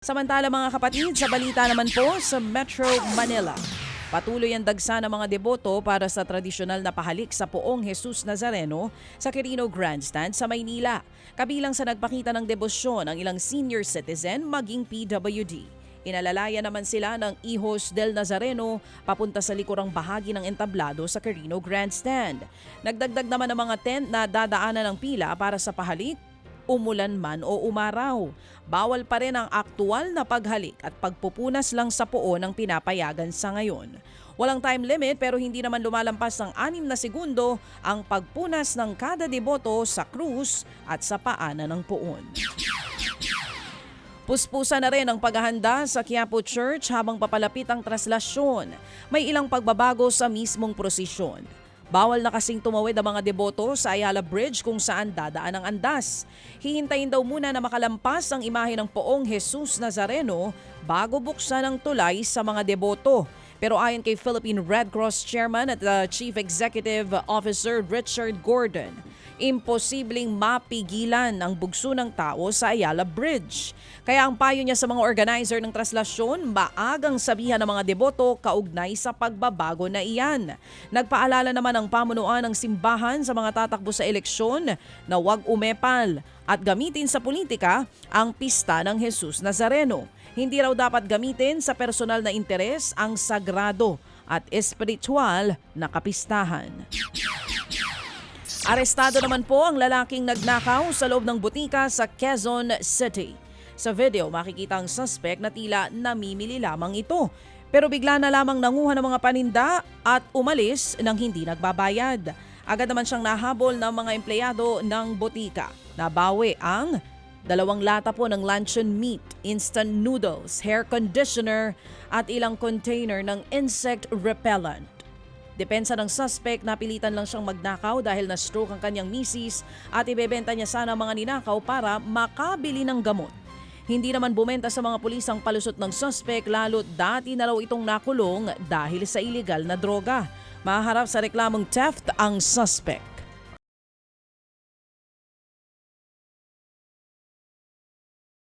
Samantala mga kapatid, sa balita naman po sa Metro Manila. Patuloy ang dagsa ng mga deboto para sa tradisyonal na pahalik sa poong Jesus Nazareno sa Quirino Grandstand sa Maynila. Kabilang sa nagpakita ng debosyon ang ilang senior citizen maging PWD. Inalalaya naman sila ng Ihos del Nazareno papunta sa likurang bahagi ng entablado sa Quirino Grandstand. Nagdagdag naman ang mga tent na dadaanan ng pila para sa pahalik umulan man o umaraw. Bawal pa rin ang aktual na paghalik at pagpupunas lang sa puo ng pinapayagan sa ngayon. Walang time limit pero hindi naman lumalampas ng anim na segundo ang pagpunas ng kada deboto sa krus at sa paanan ng puon. Puspusa na rin ang paghahanda sa Quiapo Church habang papalapit ang traslasyon. May ilang pagbabago sa mismong prosesyon. Bawal na kasing tumawid ang mga deboto sa Ayala Bridge kung saan dadaan ang andas. Hihintayin daw muna na makalampas ang imahe ng poong Jesus Nazareno bago buksan ang tulay sa mga deboto. Pero ayon kay Philippine Red Cross Chairman at uh, Chief Executive Officer Richard Gordon, imposibleng mapigilan ang bugso ng tao sa Ayala Bridge. Kaya ang payo niya sa mga organizer ng traslasyon, maagang sabihan ng mga deboto kaugnay sa pagbabago na iyan. Nagpaalala naman ang pamunuan ng simbahan sa mga tatakbo sa eleksyon na huwag umepal at gamitin sa politika ang pista ng Jesus Nazareno. Hindi raw dapat gamitin sa personal na interes ang sagrado at espiritual na kapistahan. Arestado naman po ang lalaking nagnakaw sa loob ng butika sa Quezon City. Sa video, makikita ang suspect na tila namimili lamang ito. Pero bigla na lamang nanguha ng mga paninda at umalis nang hindi nagbabayad. Agad naman siyang nahabol ng mga empleyado ng butika. Nabawi ang dalawang lata po ng luncheon meat, instant noodles, hair conditioner at ilang container ng insect repellent. Depensa ng suspect, napilitan lang siyang magnakaw dahil na-stroke ang kanyang misis at ibebenta niya sana mga ninakaw para makabili ng gamot. Hindi naman bumenta sa mga pulis ang palusot ng suspect lalo't dati na raw itong nakulong dahil sa illegal na droga. Maharap sa reklamong theft ang suspect.